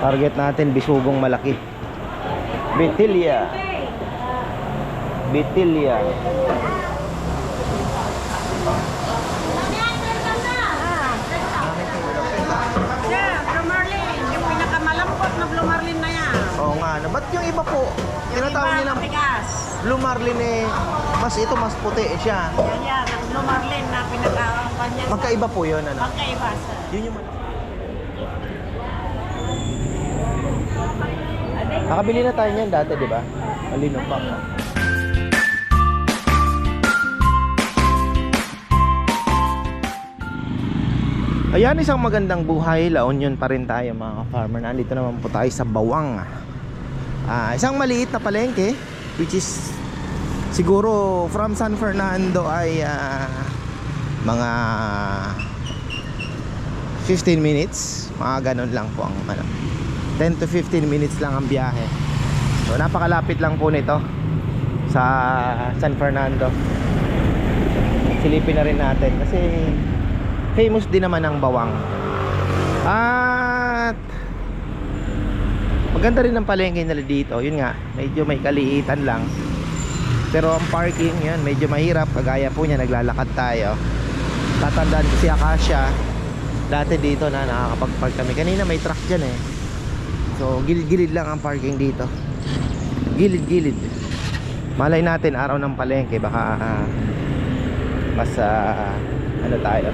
Target natin, bisugong malaki. Bitilia. Bitilia. Oo nga. na. Ba't yung iba po, tinatawag Matigas. Blue Marlin eh, mas ito, mas puti eh siya. Yan yan, ang Blue Marlin na pinaka-kanya. Magkaiba po yun, ano? Magkaiba sir. Yun yung Nakabili na tayo niyan dati, di ba? Malino pa. Ayan, isang magandang buhay. La Union pa rin tayo mga farmer. Nandito naman po tayo sa Bawang. Ah, isang maliit na palengke which is siguro from San Fernando ay ah, mga 15 minutes. Mga ganun lang po ang ano. 10 to 15 minutes lang ang biyahe. So napakalapit lang po nito sa San Fernando. Silipin na rin natin kasi famous din naman ang bawang. At maganda rin ang palengke nila dito. Yun nga, medyo may kaliitan lang. Pero ang parking yan, medyo mahirap. Kagaya po niya, naglalakad tayo. Tatandaan ko si Akasha. Dati dito na nakakapag-park kami. Kanina may truck dyan eh. So, gilid-gilid lang ang parking dito. Gilid-gilid. Malay natin, araw ng palengke, baka ah, mas ah, ano tayo.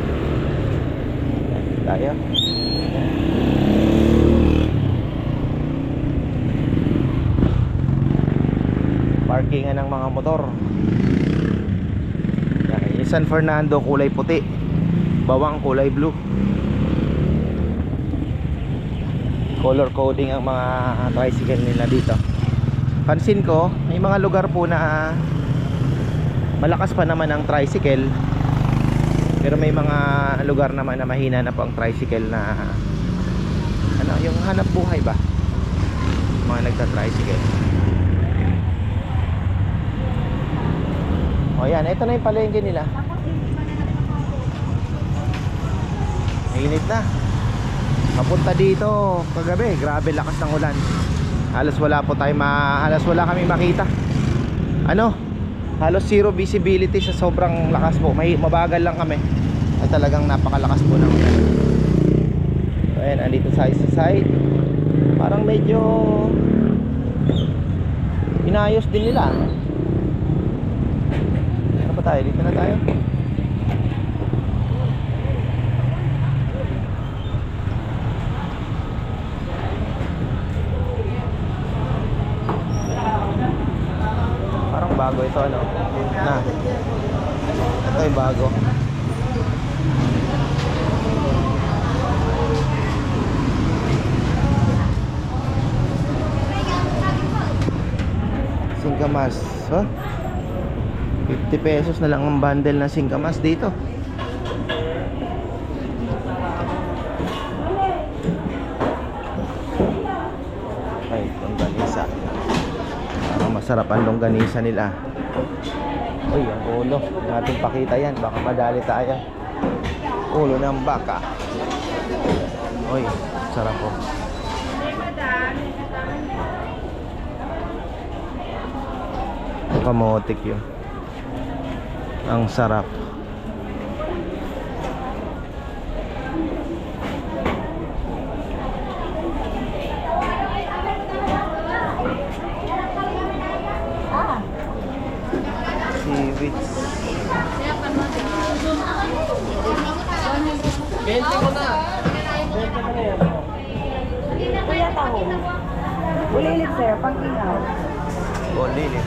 Tayo. Parkingan ng mga motor. Yan, San Fernando kulay puti. Bawang kulay blue. Color coding ang mga tricycle nila dito. Pansin ko may mga lugar po na malakas pa naman ang tricycle. Pero may mga lugar naman na mahina na po ang tricycle na ano yung hanap buhay ba? Mga nagta-tricycle. O yan. Ito na yung palengke nila. Mainit na Papunta dito kagabi, grabe lakas ng ulan. Halos wala po tayo ma halos wala kami makita. Ano? Halos zero visibility sa sobrang lakas po. May mabagal lang kami. Ay talagang napakalakas po ng ulan. So, ayan, andito sa isa side. Parang medyo inayos din nila. Ano ba tayo? Dito na tayo. Ito ano. Na. Ito yung bago. Singkamas. Huh? 50 pesos na lang ang bundle ng singkamas dito. Ay, longganisa. Parang masarap ang longganisa nila. Ulo. Hindi natin pakita yan. Baka madali tayo. Ulo ng baka. Uy, sarap po. Kamotik yun. Ang sarap. Kuya taho. Ulilit sir, pang inaw. Oh, lili.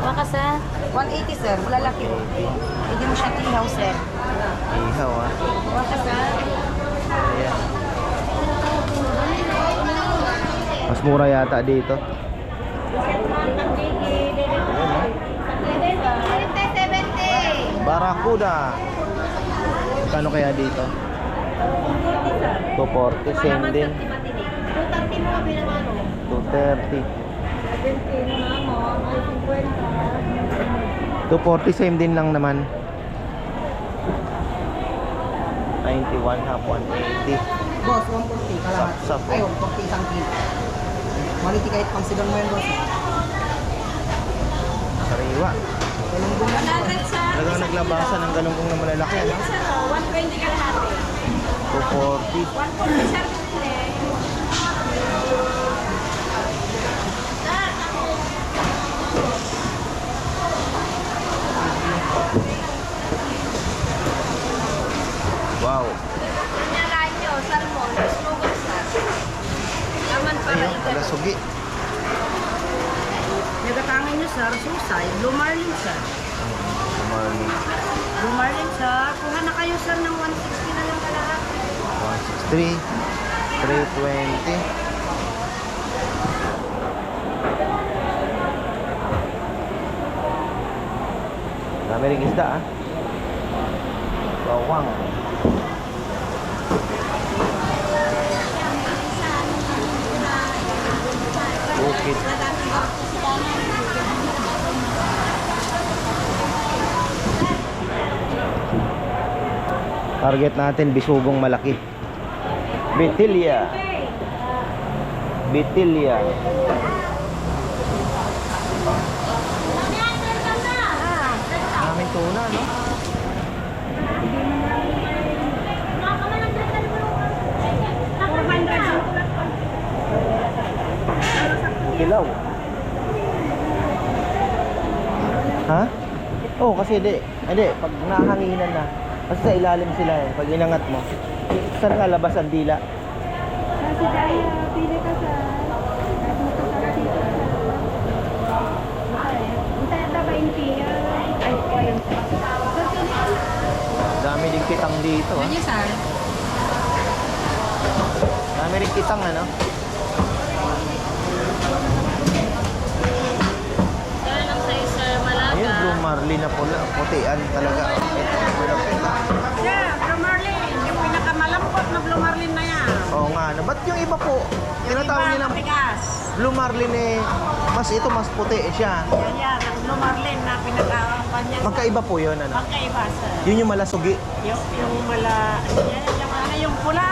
Baka sa 180 sir, malalaki. Hindi mo siya tihaw sir. Ihaw ah. Baka sa Ayan. Mas mura yata dito. Barakuda. Kano kaya dito? 240 same din. 230. 240 same din lang naman. 91 half 180. Boss, 140 kalahat. Sap, sap. Ayun, 40 isang kilo. Quality kahit pang sigang mo yan, boss. Sariwa. 100 sir. Talagang naglabasan ng galunggong na malalaki, ano? Sir, oh, 120 ka lahat. 240. 140 sir. Wow. Naman Ayun, ito. wala sugi. Nagatangan nyo, sir, susay. Blue Marlin, sir. Marley. Blue Marlin, sir. Kuha na kayo, sir, ng 160 na lang kalahat. 163. 320. Dami rin isda ah. Bawang. Bukid. Target natin bisugong malaki. Bitilia. Bitilia. Maraming tuna, no? Kilaw. Ha? Oo, kasi di. Hindi, pag nahanginan na. Kasi sa ilalim sila eh. Pag inangat mo. Saan ka labas ang dila? Kasi dahil pili ka sa. Dami din kitang dito. ah. Yun sir. Dami rin kitang ano. Marlin na pula. Putian talaga. Sir, Blue Marlin. Yung pinakamalambot na Blue Marlin na yan. Oo nga. ano. Ba't yung iba po? Tinatawag nilang matigas. blue marlin eh. Mas ito, mas puti siya. Yan yan, ang Blue Marlin na pinaka-pan niya. Magkaiba po yun, ano? Magkaiba, sir. Yun yung malasugi. Yung, yung mala, yan, yung, ano, yung pula,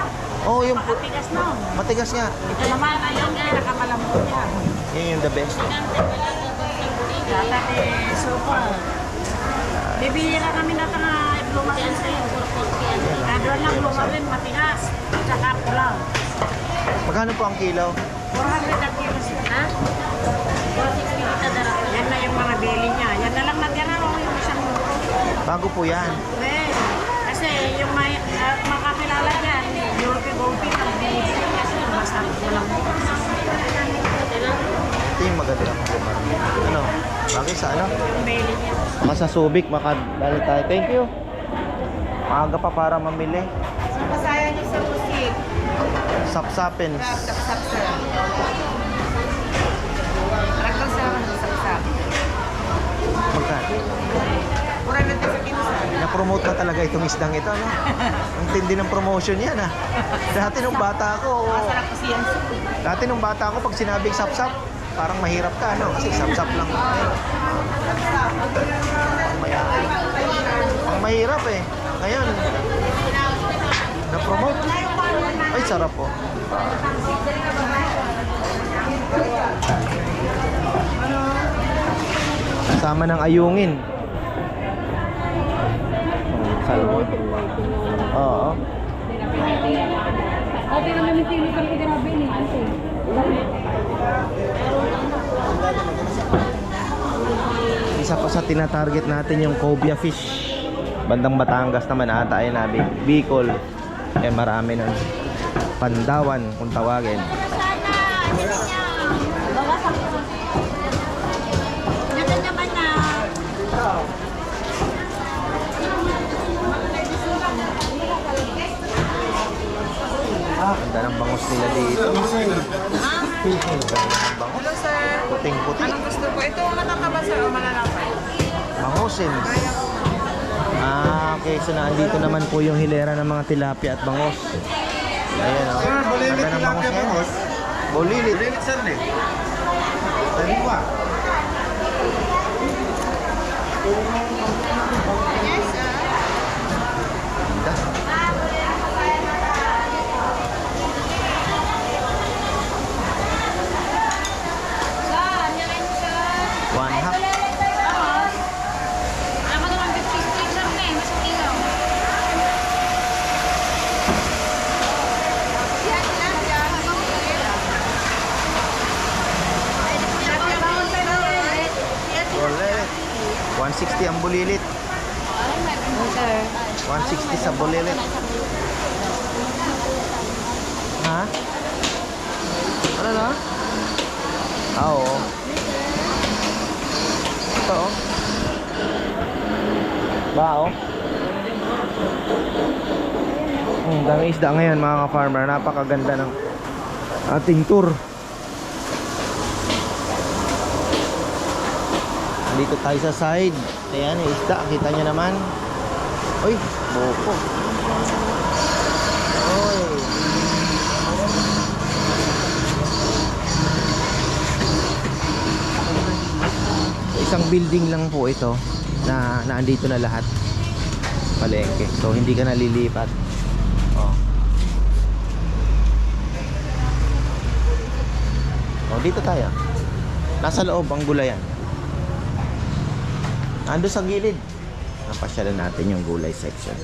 Oo, yung pu- makatigas nun. matigas nga. Ito naman, ayun, pinakamalambot yan. Yun yung the best. Dati, super. Bibili na kami na nga Blue Marlin sa'yo. Kadwa lang Blue Marlin, matigas. Tsaka pula. Magkano po ang kilo? 400 ang kilo, sir. Ha? 460 Yan na yung mga bili niya. Yan na lang natira o yung isang muko. Bago po yan. Eh, kasi yung may, uh, makakilala dyan, Europe Goldfish ang bili kasi basta walang Ito yung blue marlin. Ano? Bakit sa ano? niya. Subic, makadali tayo. Thank you. Maaga pa para mamili. So, masaya niyo sa musik. Sapsapins. Sapsap, sir. Rakal sa sapsap. Magkano? 400 sa kilo, sir. Na-promote na talaga itong isdang ito, no? Ang tindi ng promotion yan, ah. Dati nung bata ako, Masarap kasi yan, dati nung bata ako, pag sinabing sapsap, parang mahirap ka, no? Kasi sapsap lang. Ang mahirap, eh. Ngayon, na-promote. Ay, sarap, oh. Kasama ng ayungin. Salmon. Oo. Okay naman yung pili ka grabe ni Isa pa sa tinatarget natin yung cobia fish. Bandang Batangas naman ata ay nabi. Bicol. Eh marami nun. Pandawan kung tawagin. Ganda na. Ah, ganda ng bangus nila dito. Ganda ng bangus. Hello, sir. Puting-puti. Anong gusto po? Ito matataba, sir, o malalapay? Bangusin. Ah, okay. So naandito naman po yung hilera ng mga tilapia at bangus. Ayan o. Oh. Ganda ng bangus ngayon. Bolilit. Bolilit sir eh. Taliwa. Ganda. 160 ang bulilit. Sir. 160 sa bulilit. Ha? Ano na? Ah, oo. Ito, oh. Ba, oh. Hmm, dami isda ngayon mga ka-farmer. Napakaganda ng ating tour. Dito tayo sa side. Ayan, yung isda. Kita nyo naman. Uy, buko. Uy. Isang building lang po ito na naandito na lahat. Palengke. So hindi ka nalilipat. Oh. Oh, dito tayo. Nasa loob ang gulayan. Ando sa gilid. Napasyalan natin yung gulay section.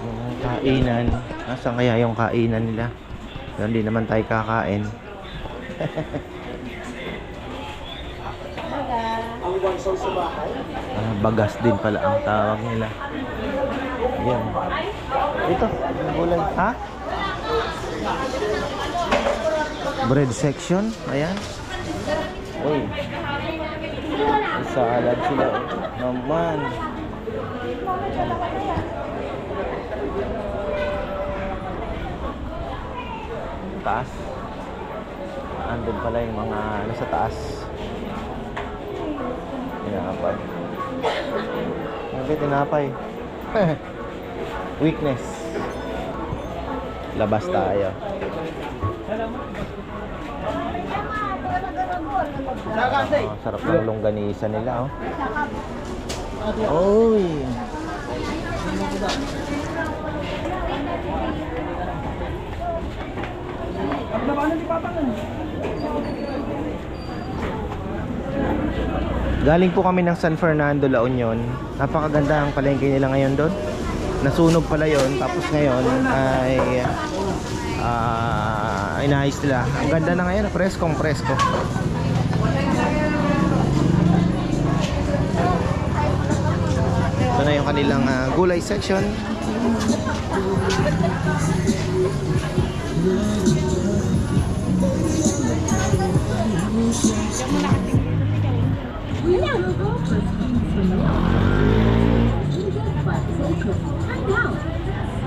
Yung kainan. Nasaan kaya yung kainan nila? Pero hindi naman tayo kakain. Ah, bagas din pala ang tawag nila. Yan. Ito, gulay. Ha? Bread section. Ayan. Uy. Salad sila. oh. Naman. Taas. Andun pala yung mga ano sa taas. Tinapay. Sabi, tinapay. Weakness. Labas tayo. Oh, sarap ng longganisa nila, oh. Oy. Galing po kami ng San Fernando, La Union. Napakaganda ang palengke nila ngayon doon. Nasunog pala yon tapos ngayon ay ah inayos nila. Ang ganda na ngayon, preskong presko. Ito na yung kanilang ah, gulay section.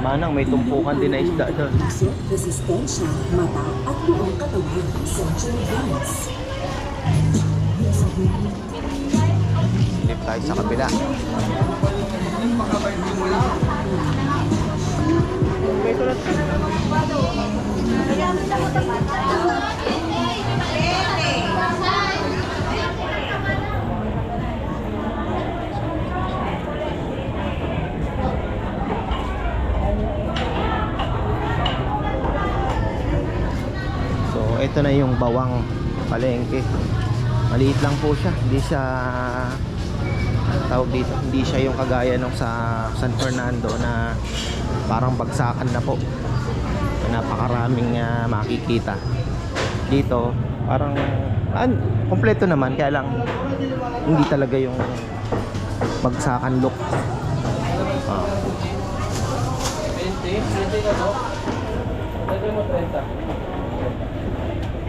Manang may tumpukan din na isda doon. resistensya, mata at buong katawan. Century Brands. Silip tayo sa kabila. So, ito na yung bawang palengke. Maliit lang po siya. Hindi siya tawag dito. Hindi siya yung kagaya nung sa San Fernando na parang bagsakan na po. Na napakaraming ah, makikita. Dito, parang an, kompleto naman kaya lang hindi talaga yung bagsakan look. Ah.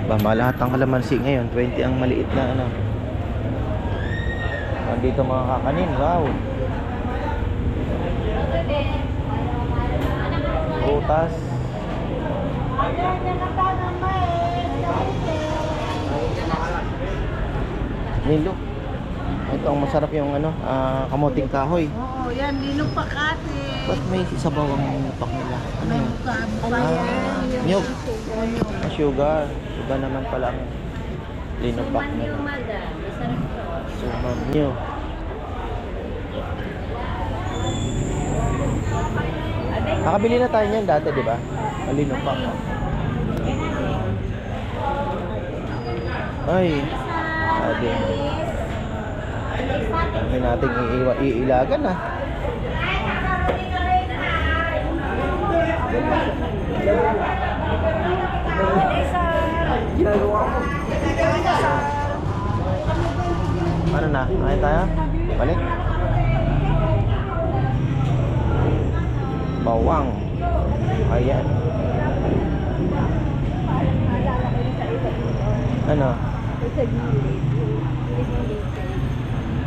Ba, malahat ang kalamansi ngayon, 20 ang maliit na ano. Nandito mga kakanin, wow. Prutas. Nilo. Ito ang masarap yung ano, ah, kamuting kahoy. Oo, yan. Ninong pakati. Ba't may sabaw ang pak nila? Ano yun? Ano Ah, nyug. Ah, sugar. Iba naman pala ang linopak nila. Suman nyo. Nakabili na tayo niyan dati, di ba? Linopak. Ay. Ade. Dami nating iiwa, iilagan ah. Ano na? Kain tayo? Balik? Bawang. Ayan. Ano?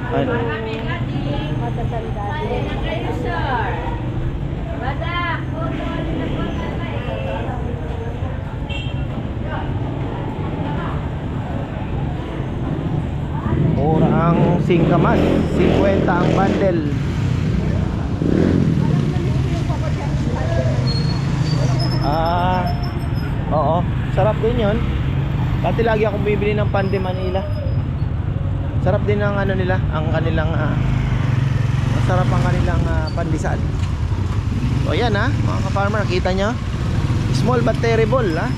Ano? Mura ang singkamas. 50 ang bundle. Ah, oo. Sarap din yon. Dati lagi akong bibili ng Pande Manila. Sarap din ang ano nila, ang kanilang ah, masarap ang kanilang ah, pandesal. So yan ha, mga ka-farmer, kita nyo? Small but terrible ha.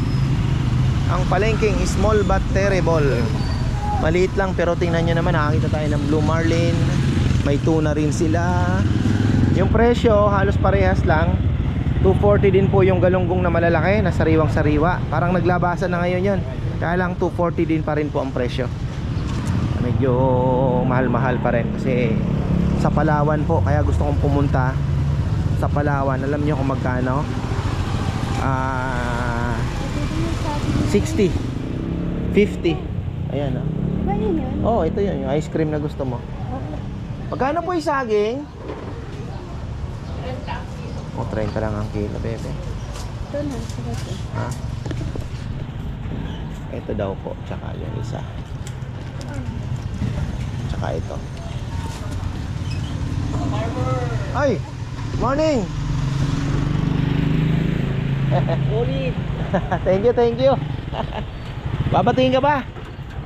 Ang palengking small but terrible. Maliit lang pero tingnan nyo naman nakakita tayo ng blue marlin. May tuna rin sila. Yung presyo halos parehas lang. 240 din po yung galunggong na malalaki na sariwang sariwa. Parang naglabasan na ngayon yon. Kaya lang 240 din pa rin po ang presyo. Medyo mahal-mahal pa rin kasi sa Palawan po kaya gusto kong pumunta sa Palawan. Alam niyo kung magkano? Ah 60 50 Ayan oh. Ba yun yun? Oh, ito yun, yung ice cream na gusto mo. Magkano po yung saging? Oh, 30 lang ang kilo, bebe. Ito na, sarap eh. Ha? Ito daw po, tsaka yung isa. Tsaka ito. Ay! Morning! Morning! thank you, thank you. Babatingin ka ba?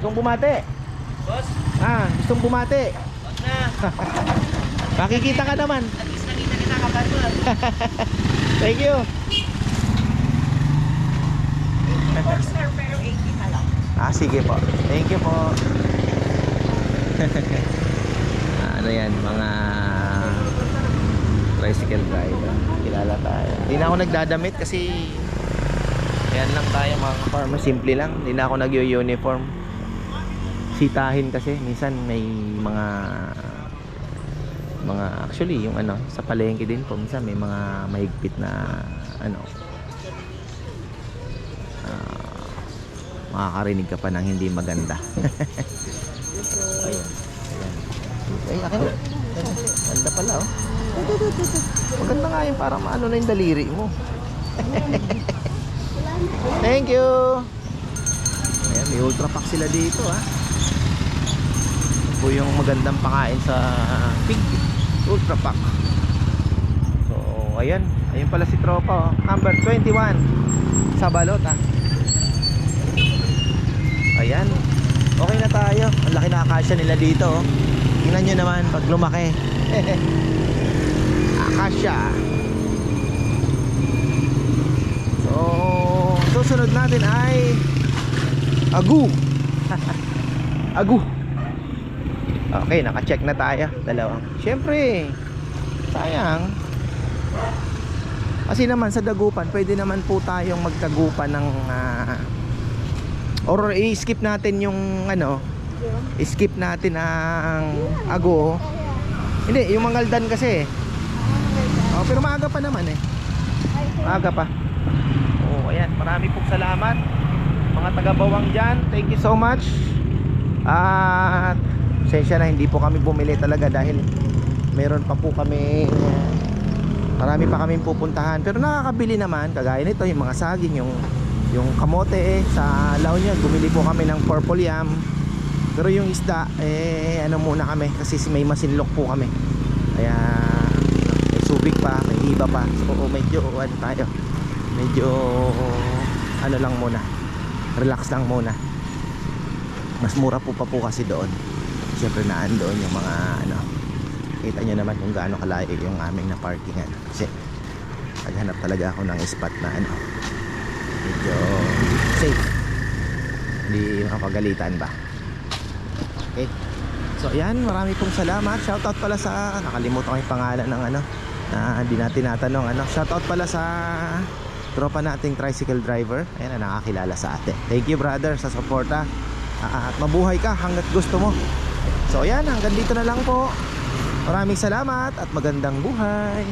Gustong bumate? Boss? Ah, gustong bumate? Boss na. Makikita ka naman. At least nakita kita ka Thank you. Ah, sige po. Thank you po. Ah, ano yan, mga tricycle driver. Kilala tayo. Hindi na ako nagdadamit kasi yan lang tayo mga farmer. Simple lang. Hindi na ako nag-uniform. Sitahin kasi. Minsan may mga mga actually yung ano sa palengke din po minsan may mga mahigpit na ano ah, makakarinig ka pa ng hindi maganda. Ay akin ganda pala oh. Maganda nga yun para maano na yung daliri mo. Thank you. Ayan may ultra pack sila dito ah po yung magandang pakain sa pig ultra pack. So ayan. Ayun pala si tropa oh. number 21 sa balot ah. Ayan. Okay na tayo. Ang laki na akasya nila dito oh. tingnan nyo naman pag lumaki. Akasya. So susunod natin ay agu. Agu Okay, naka-check na tayo. Dalawang. Siyempre, sayang. Kasi naman sa dagupan, pwede naman po tayong magdagupan ng ah, or i-skip natin yung ano, skip natin ang ago. Hindi, yung mangaldan kasi. Oh, pero maaga pa naman eh. Maaga pa. Oh, ayan. Marami pong salamat. Mga taga-bawang dyan. Thank you so much. At Pasensya na hindi po kami bumili talaga dahil meron pa po kami marami pa kami pupuntahan. Pero nakakabili naman kagaya nito yung mga saging yung yung kamote eh, sa La Union bumili po kami ng purple yam. Pero yung isda eh ano muna kami kasi may masinlok po kami. Kaya may subik pa may iba pa. So medyo ano tayo medyo ano lang muna relax lang muna. Mas mura po pa po kasi doon siyempre naan doon yung mga ano kita nyo naman kung gaano kalayo yung aming na parkingan kasi naghanap talaga ako ng spot na ano medyo safe hindi makapagalitan ba okay so yan marami pong salamat shoutout pala sa nakalimutan ko yung pangalan ng ano na hindi natin natanong ano shoutout pala sa tropa nating tricycle driver. Ayan na nakakilala sa atin. Thank you brother sa suporta. Ah, at mabuhay ka hanggat gusto mo. So ayan, hanggang dito na lang po. Maraming salamat at magandang buhay.